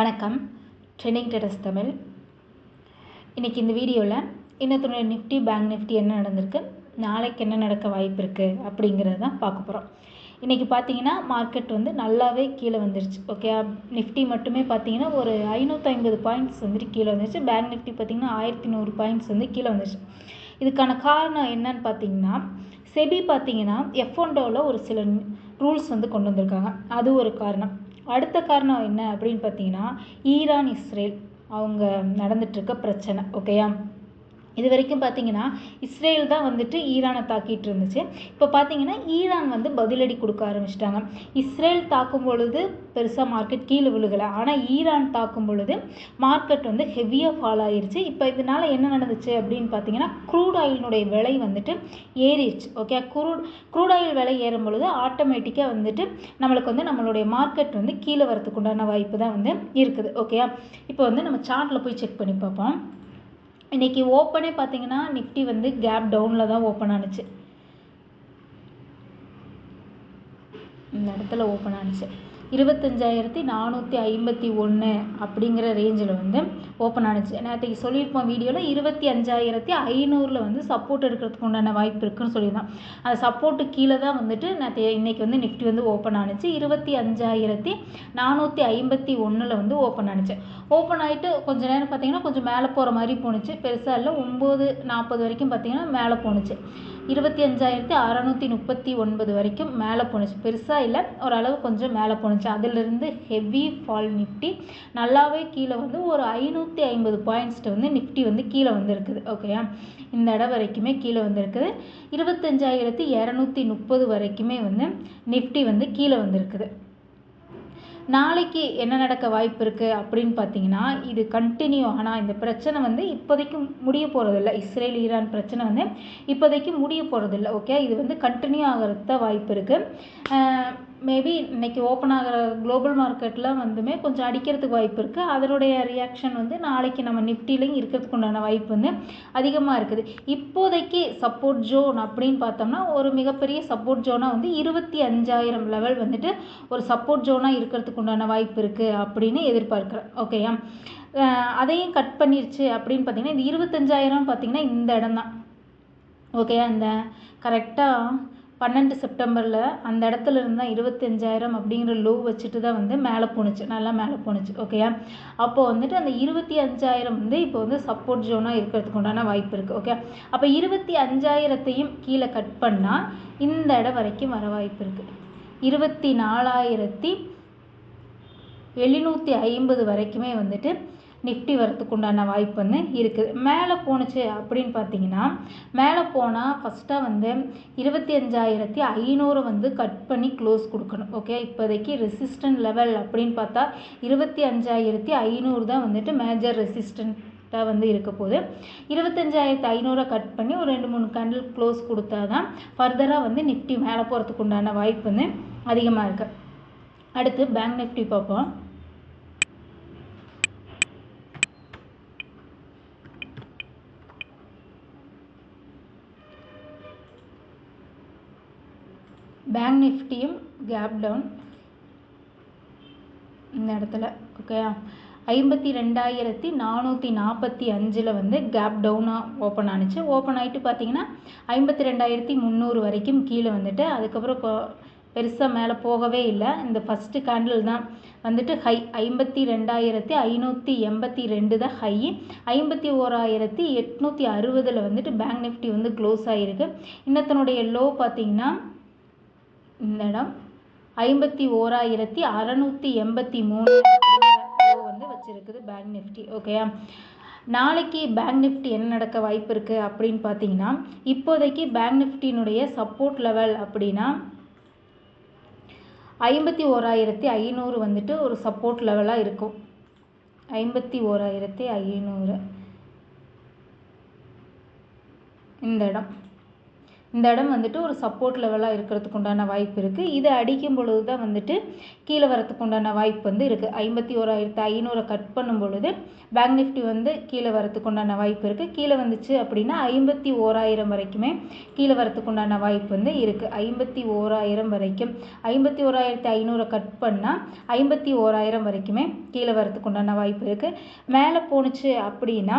வணக்கம். ட்ரெண்டிங் டெரஸ் தமிழ். இன்றைக்கி இந்த வீடியோவில் இன்னத்துடைய நிஃப்டி பேங்க் நிஃப்டி என்ன நடந்திருக்கு? நாளைக்கு என்ன நடக்க வாய்ப்பு இருக்குது அப்படிங்கிறத தான் பார்க்க போகிறோம் இன்றைக்கி பார்த்தீங்கன்னா மார்க்கெட் வந்து நல்லாவே கீழே வந்துருச்சு. ஓகே நிஃப்டி மட்டுமே பார்த்தீங்கன்னா ஒரு ஐநூற்றி ஐம்பது பாயிண்ட்ஸ் வந்துட்டு கீழே வந்துருச்சு. பேங்க் நிஃப்டி பார்த்தீங்கன்னா ஆயிரத்தி நூறு பாயிண்ட்ஸ் வந்து கீழே வந்துருச்சு. இதுக்கான காரணம் என்னன்னு பார்த்தீங்கன்னா செபி பார்த்தீங்கன்னா எஃப் ஒன்டோவில் ஒரு சில ரூல்ஸ் வந்து கொண்டு வந்திருக்காங்க. அது ஒரு காரணம். அடுத்த காரணம் என்ன அப்படின்னு பார்த்தீங்கன்னா ஈரான் இஸ்ரேல் அவங்க நடந்துட்டுருக்க பிரச்சனை ஓகேயா இது வரைக்கும் பார்த்தீங்கன்னா இஸ்ரேல் தான் வந்துட்டு ஈரானை தாக்கிட்டு இருந்துச்சு. இப்போ பார்த்தீங்கன்னா ஈரான் வந்து பதிலடி கொடுக்க ஆரம்பிச்சிட்டாங்க. இஸ்ரேல் தாக்கும் பொழுது பெருசாக மார்க்கெட் கீழே விழுகலை. ஆனால் ஈரான் தாக்கும் பொழுது மார்க்கெட் வந்து ஹெவியாக ஃபால் ஆயிருச்சு. இப்போ இதனால என்ன நடந்துச்சு அப்படின்னு பார்த்தீங்கன்னா க்ரூட் ஆயிலினுடைய விலை வந்துட்டு ஏறிடுச்சு. ஓகே க்ரூட் க்ரூட் ஆயில் விலை ஏறும் பொழுது ஆட்டோமேட்டிக்காக வந்துட்டு நம்மளுக்கு வந்து நம்மளுடைய மார்க்கெட் வந்து கீழே வரத்துக்கு உண்டான வாய்ப்பு தான் வந்து இருக்குது. ஓகேயா இப்போ வந்து நம்ம சார்ட்டில் போய் செக் பண்ணி பார்ப்போம். இன்றைக்கி ஓப்பனே பார்த்தீங்கன்னா நிஃப்டி வந்து கேப் டவுனில் தான் ஓப்பன் ஆனுச்சு. இந்த இடத்துல ஓப்பன் ஆனுச்சு. இருபத்தஞ்சாயிரத்தி நானூற்றி ஐம்பத்தி ஒன்று அப்படிங்கிற ரேஞ்சில் வந்து ஓப்பன் ஆனுச்சு. நேற்றுக்கு சொல்லியிருப்போம் வீடியோவில் இருபத்தி அஞ்சாயிரத்தி ஐநூறில் வந்து சப்போர்ட் எடுக்கிறதுக்கு உண்டான வாய்ப்பு இருக்குன்னு சொல்லியிருந்தோம் அந்த சப்போர்ட்டு கீழே தான் வந்துட்டு நேற்று இன்றைக்கி வந்து நிஃப்டி வந்து ஓப்பன் ஆனுச்சு. இருபத்தி அஞ்சாயிரத்தி நானூற்றி ஐம்பத்தி ஒன்றில் வந்து ஓப்பன் ஆனுச்சு. ஓப்பன் ஆகிட்டு கொஞ்சம் நேரம் பார்த்தீங்கன்னா கொஞ்சம் மேலே போகிற மாதிரி போணுச்சு. பெருசாக இல்லை ஒம்பது நாற்பது வரைக்கும் பார்த்தீங்கன்னா மேலே போணுச்சு. இருபத்தி அஞ்சாயிரத்தி அறநூற்றி முப்பத்தி ஒன்பது வரைக்கும் மேலே போணுச்சு. பெருசாக இல்லை ஓரளவு கொஞ்சம் மேலே போணுச்சு. அதிலிருந்து ஹெவி ஃபால் நிஃப்டி நல்லாவே கீழே வந்து ஒரு ஐநூற்றி ஐம்பது பாயிண்ட்ஸ்ட்டு வந்து நிஃப்டி வந்து கீழே வந்திருக்குது. ஓகேயா இந்த இடம் வரைக்குமே கீழே வந்திருக்குது. இருபத்தஞ்சாயிரத்தி இரநூத்தி முப்பது வரைக்குமே வந்து நிஃப்டி வந்து கீழே வந்திருக்குது. நாளைக்கு என்ன நடக்க வாய்ப்பு இருக்குது அப்படின்னு பார்த்தீங்கன்னா இது கண்டினியூ ஆனால் இந்த பிரச்சனை வந்து இப்போதைக்கு முடிய போகிறதில்ல இஸ்ரேல் ஈரான் பிரச்சனை வந்து இப்போதைக்கு முடிய போகிறதில்ல ஓகே இது வந்து கண்டினியூ ஆகிறத தான் வாய்ப்பு இருக்குது மேபி இன்னைக்கு ஓப்பன் ஆகிற குளோபல் மார்க்கெட்டில் வந்துமே கொஞ்சம் அடிக்கிறதுக்கு வாய்ப்பு இருக்குது அதனுடைய ரியாக்ஷன் வந்து நாளைக்கு நம்ம நிஃப்டிலையும் இருக்கிறதுக்கு உண்டான வாய்ப்பு வந்து அதிகமாக இருக்குது. இப்போதைக்கு சப்போர்ட் ஜோன் அப்படின்னு பார்த்தோம்னா ஒரு மிகப்பெரிய சப்போர்ட் ஜோனாக வந்து இருபத்தி அஞ்சாயிரம் லெவல் வந்துட்டு ஒரு சப்போர்ட் ஜோனாக இருக்கிறதுக்கு உண்டான வாய்ப்பு இருக்குது அப்படின்னு எதிர்பார்க்குறேன். ஓகேயா அதையும் கட் பண்ணிருச்சு அப்படின்னு பார்த்தீங்கன்னா இந்த இருபத்தஞ்சாயிரம் பார்த்தீங்கன்னா இந்த இடம் தான். ஓகேயா இந்த கரெக்டாக பன்னெண்டு செப்டம்பரில் அந்த இடத்துல இருந்தால் இருபத்தஞ்சாயிரம் அப்படிங்கிற லோ வச்சுட்டு தான் வந்து மேலே போணுச்சு. நல்லா மேலே போணுச்சு. ஓகேயா அப்போ வந்துட்டு அந்த இருபத்தி அஞ்சாயிரம் வந்து இப்போ வந்து சப்போர்ட் ஜோனாக இருக்கிறதுக்கு உண்டான வாய்ப்பு இருக்குது ஓகே அப்போ இருபத்தி அஞ்சாயிரத்தையும் கீழே கட் பண்ணால் இந்த இடம் வரைக்கும் வர வாய்ப்பு இருக்குது இருபத்தி நாலாயிரத்தி எழுநூற்றி ஐம்பது வரைக்குமே வந்துட்டு நிஃப்டி வரத்துக்கு உண்டான வாய்ப்பு வந்து இருக்குது. மேலே போணுச்சு அப்படின்னு பார்த்தீங்கன்னா மேலே போனால் ஃபஸ்ட்டாக வந்து இருபத்தி அஞ்சாயிரத்தி ஐநூறு வந்து கட் பண்ணி க்ளோஸ் கொடுக்கணும். ஓகே இப்போதைக்கு ரெசிஸ்டன்ட் லெவல் அப்படின்னு பார்த்தா இருபத்தி அஞ்சாயிரத்தி ஐநூறு தான் வந்துட்டு மேஜர் ரெசிஸ்டண்ட்டாக வந்து இருக்க போகுது. இருபத்தஞ்சாயிரத்து ஐநூறை கட் பண்ணி ஒரு ரெண்டு மூணு கேண்டில் க்ளோஸ் கொடுத்தா தான் ஃபர்தராக வந்து நிஃப்டி மேலே போகிறதுக்கு உண்டான வாய்ப்பு வந்து அதிகமாக இருக்குது அடுத்து பேங்க் நிஃப்டி பார்ப்போம். பேங்க் நிஃப்டியும் கேப் டவுன் இந்த இடத்துல ஓகேயா ஐம்பத்தி ரெண்டாயிரத்தி நானூற்றி நாற்பத்தி அஞ்சில் வந்து கேப் டவுனாக ஓப்பன் ஆனிச்சு. ஓப்பன் ஆகிட்டு பார்த்தீங்கன்னா ஐம்பத்தி ரெண்டாயிரத்தி முந்நூறு வரைக்கும் கீழே வந்துட்டு அதுக்கப்புறம் பெருசாக மேலே போகவே இல்லை. இந்த ஃபஸ்ட்டு கேண்டில் தான் வந்துட்டு ஹை ஐம்பத்தி ரெண்டாயிரத்தி ஐநூற்றி எண்பத்தி ரெண்டு தான் ஹை ஐம்பத்தி ஓராயிரத்தி எட்நூற்றி அறுபதில் வந்துட்டு பேங்க் நிஃப்டி வந்து க்ளோஸ் ஆகிருக்கு இன்னத்தினுடைய லோ பார்த்தீங்கன்னா இந்த இடம் ஐம்பத்தி ஓராயிரத்தி அறநூற்றி எண்பத்தி மூணு வந்து வச்சுருக்குது பேங்க் நிஃப்டி ஓகேயா நாளைக்கு பேங்க் நிஃப்டி என்ன நடக்க வாய்ப்பு இருக்குது அப்படின்னு பார்த்தீங்கன்னா இப்போதைக்கு பேங்க் நிஃப்டினுடைய சப்போர்ட் லெவல் அப்படின்னா ஐம்பத்தி ஓராயிரத்தி ஐநூறு வந்துட்டு ஒரு சப்போர்ட் லெவலாக இருக்கும். ஐம்பத்தி ஓராயிரத்தி ஐநூறு இந்த இடம். இந்த இடம் வந்துட்டு ஒரு சப்போர்ட் லெவலாக இருக்கிறதுக்கு உண்டான வாய்ப்பு இருக்குது இதை அடிக்கும் பொழுது தான் வந்துட்டு கீழே வரத்துக்கு உண்டான வாய்ப்பு வந்து இருக்குது ஐம்பத்தி ஓராயிரத்து ஐநூறை கட் பண்ணும் பொழுது பேங்க் நிஃப்டி வந்து கீழே வரத்துக்கு உண்டான வாய்ப்பு இருக்குது கீழே வந்துச்சு அப்படின்னா ஐம்பத்தி ஓராயிரம் வரைக்குமே கீழே வரத்துக்கு உண்டான வாய்ப்பு வந்து இருக்குது ஐம்பத்தி ஓராயிரம் வரைக்கும் ஐம்பத்தி ஓராயிரத்து ஐநூறை கட் பண்ணால் ஐம்பத்தி ஓராயிரம் வரைக்குமே கீழே வரத்துக்கு உண்டான வாய்ப்பு இருக்குது மேலே போணுச்சு அப்படின்னா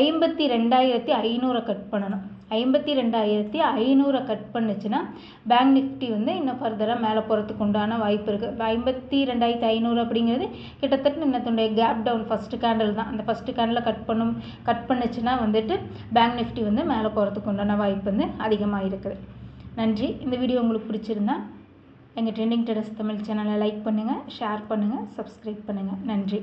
ஐம்பத்தி ரெண்டாயிரத்தி ஐநூறை கட் பண்ணணும். ஐம்பத்தி ரெண்டாயிரத்தி ஐநூறை கட் பண்ணுச்சுன்னா பேங்க் நிஃப்டி வந்து இன்னும் ஃபர்தராக மேலே போகிறதுக்கு உண்டான வாய்ப்பு இருக்குது ஐம்பத்தி ரெண்டாயிரத்தி ஐநூறு அப்படிங்கிறது கிட்டத்தட்ட இன்னத்துடைய கேப் டவுன் ஃபஸ்ட்டு கேண்டில் தான். அந்த ஃபஸ்ட்டு கேண்டில் கட் பண்ணும் கட் பண்ணுச்சுன்னா வந்துட்டு பேங்க் நிஃப்டி வந்து மேலே போகிறதுக்கு உண்டான வாய்ப்பு வந்து அதிகமாக இருக்குது. நன்றி. இந்த வீடியோ உங்களுக்கு பிடிச்சிருந்தா எங்கள் ட்ரெண்டிங் டெரஸ் தமிழ் சேனலை லைக் பண்ணுங்கள் ஷேர் பண்ணுங்கள் சப்ஸ்கிரைப் பண்ணுங்கள் நன்றி.